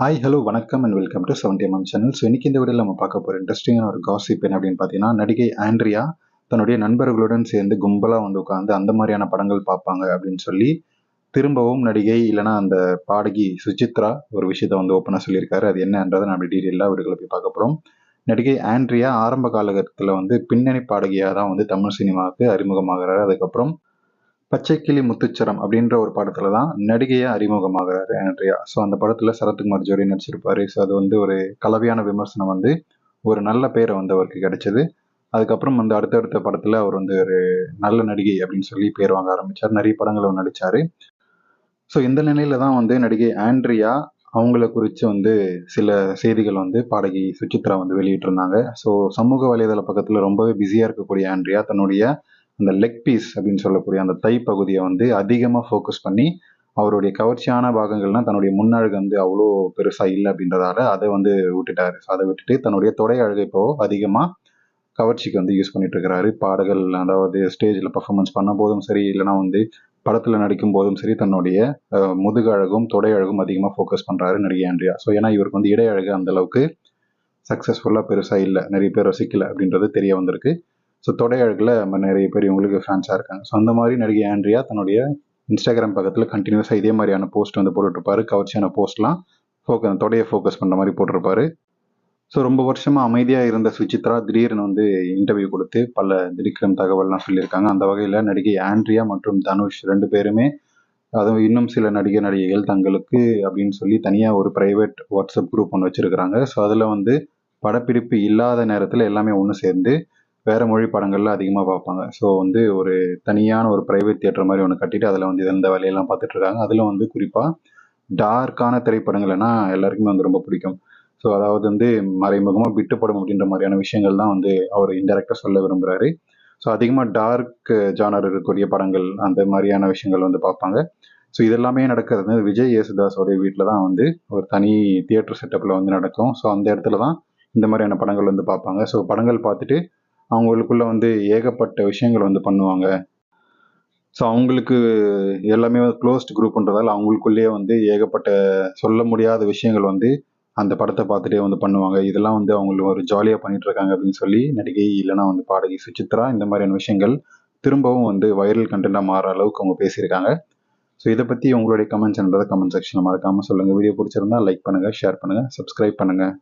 Hi hello வணக்கம் and welcome to seventy MM channel so இன்னைக்கு இந்த வீடியோவில் நம்ம பார்க்க போகிற இன்ட்ரெஸ்டிங்கான ஒரு காசிப் என்ன அப்படின்னு பார்த்தீங்கன்னா நடிகை ஆண்ட்ரியா தன்னுடைய நண்பர்களுடன் சேர்ந்து கும்பலாக வந்து உட்காந்து அந்த மாதிரியான படங்கள் பார்ப்பாங்க அப்படின்னு சொல்லி திரும்பவும் நடிகை இல்லைனா அந்த பாடகி சுசித்ரா ஒரு விஷயத்த வந்து ஓப்பனாக சொல்லியிருக்காரு. அது என்னன்றதை நம்ம டீட்டெயிலாக வீடுகளை போய் பார்க்க போகிறோம் நடிகை ஆண்ட்ரியா ஆரம்ப காலகட்டத்தில் வந்து பின்னணி பாடகியாக தான் வந்து தமிழ் சினிமாவுக்கு அறிமுகமாகிறாரு. அதுக்கப்புறம் பச்சைக்கிளி முத்துச்சரம் அப்படின்ற ஒரு படத்துல தான் நடிகையா அறிமுகமாகிறாரு ஆண்ட்ரியா. ஸோ அந்த படத்துல சரத்குமார் ஜோடி நடிச்சிருப்பாரு. ஸோ அது வந்து ஒரு கலவையான விமர்சனம் வந்து ஒரு நல்ல பேரை வந்து அவருக்கு கிடைச்சது. அதுக்கப்புறம் வந்து அடுத்தடுத்த படத்துல அவர் வந்து ஒரு நல்ல நடிகை அப்படின்னு சொல்லி பேர் வாங்க ஆரம்பிச்சார். நிறைய படங்களை நடிச்சாரு. ஸோ இந்த நிலையில தான் வந்து நடிகை ஆண்ட்ரியா அவங்கள குறித்து வந்து சில செய்திகள் வந்து பாடகி சுச்சித்ரா வந்து வெளியிட்டிருந்தாங்க. ஸோ சமூக வலைதள பக்கத்தில் ரொம்பவே பிஸியாக இருக்கக்கூடிய ஆண்ட்ரியா தன்னுடைய அந்த லெக் பீஸ் அப்படின்னு சொல்லக்கூடிய அந்த தை பகுதியை வந்து அதிகமாக ஃபோக்கஸ் பண்ணி அவருடைய கவர்ச்சியான பாகங்கள்லாம் தன்னுடைய முன்னழகு வந்து அவ்வளோ பெருசாக இல்லை அப்படின்றதால அதை வந்து விட்டுட்டாரு. அதை விட்டுட்டு தன்னுடைய தொடை அழகு இப்போ அதிகமாக கவர்ச்சிக்கு வந்து யூஸ் பண்ணிட்டு இருக்கிறாரு. பாடல்கள் அதாவது ஸ்டேஜில் பர்ஃபார்மன்ஸ் பண்ணும் போதும் சரி இல்லைனா வந்து படத்தில் நடிக்கும் போதும் சரி தன்னுடைய முதுகழகும் முதுகு அழகும் தொடை அழகும் அதிகமாக ஃபோக்கஸ் பண்ணுறாரு நடிகை ஆண்ட்ரியா. ஸோ ஏன்னா இவருக்கு வந்து இடை அழகு அந்த அளவுக்கு சக்ஸஸ்ஃபுல்லாக பெருசாக இல்லை நிறைய பேர் ரசிக்கலை அப்படின்றது தெரிய வந்திருக்கு. ஸோ தொடையழகில் நம்ம நிறைய பேர் இவங்களுக்கு ஃபேன்ஸாக இருக்காங்க. ஸோ அந்த மாதிரி நடிகை ஆண்ட்ரியா தன்னுடைய இன்ஸ்டாகிராம் பக்கத்தில் கண்டினியூஸாக இதே மாதிரியான போஸ்ட் வந்து போட்டுட்ருப்பாரு. கவர்ச்சியான போஸ்ட்லாம் ஃபோக்க தொடையை ஃபோக்கஸ் பண்ணுற மாதிரி போட்டிருப்பாரு ஸோ ரொம்ப வருஷமாக அமைதியாக இருந்த சுச்சித்ரா திடீர்னு வந்து இன்டர்வியூ கொடுத்து பல திடுக்கிடும் தகவல்லாம் சொல்லியிருக்காங்க. அந்த வகையில் நடிகை ஆண்ட்ரியா மற்றும் தனுஷ் ரெண்டு பேருமே அதுவும் இன்னும் சில நடிகர் நடிகைகள் தங்களுக்கு அப்படின்னு சொல்லி தனியாக ஒரு ப்ரைவேட் வாட்ஸ்அப் குரூப் ஒன்று வச்சுருக்கிறாங்க. ஸோ அதில் வந்து படப்பிடிப்பு இல்லாத நேரத்தில் எல்லாமே ஒன்று சேர்ந்து வேறு மொழி படங்கள்ல அதிகமாக பார்ப்பாங்க. ஸோ வந்து ஒரு தனியான ஒரு ப்ரைவேட் தியேட்டர் மாதிரி ஒன்று கட்டிட்டு அதில் வந்து இந்த வேலையெல்லாம் பார்த்துட்ருக்காங்க அதில் வந்து குறிப்பாக டார்க்கான திரைப்படங்கள்னா எல்லாருக்குமே வந்து ரொம்ப பிடிக்கும். ஸோ அதாவது வந்து மறைமுகமாக விட்டுப்படும் அப்படின்ற மாதிரியான விஷயங்கள் தான் வந்து அவர் இன்டெரக்டாக சொல்ல விரும்புகிறாரு ஸோ அதிகமாக டார்க் ஜானர் இருக்கக்கூடிய படங்கள் அந்த மாதிரியான விஷயங்கள் வந்து பார்ப்பாங்க. ஸோ இதெல்லாமே நடக்கிறது வந்து விஜய் யேசுதாஸோடைய வீட்டில் தான் வந்து ஒரு தனி தியேட்டர் செட்டப்பில் வந்து நடக்கும். ஸோ அந்த இடத்துல தான் இந்த மாதிரியான படங்கள் வந்து பார்ப்பாங்க. ஸோ படங்கள் பார்த்துட்டு அவங்களுக்குள்ள வந்து ஏகப்பட்ட விஷயங்கள் வந்து பண்ணுவாங்க. ஸோ அவங்களுக்கு எல்லாமே க்ளோஸ்ட் குரூப்ன்றதால அவங்களுக்குள்ளேயே வந்து ஏகப்பட்ட சொல்ல முடியாத விஷயங்கள் வந்து அந்த படத்தை பார்த்துட்டே வந்து பண்ணுவாங்க. இதெல்லாம் வந்து அவங்களுக்கு ஒரு ஜாலியாக பண்ணிட்டு இருக்காங்க அப்படின்னு சொல்லி நடிகை இல்லைன்னா வந்து பாடகி சுசித்ரா இந்த மாதிரியான விஷயங்கள் திரும்பவும் வந்து வைரல் கண்டென்ட்டாக மாற அளவுக்கு அவங்க பேசியிருக்காங்க. ஸோ இதை பற்றி உங்களுடைய கமெண்ட்ஸ்ன்றதை கமெண்ட் செக்ஷனில் மறக்காமல் சொல்லுங்கள் வீடியோ பிடிச்சிருந்தா லைக் பண்ணுங்கள் ஷேர் பண்ணுங்கள் சப்ஸ்கிரைப் பண்ணுங்கள்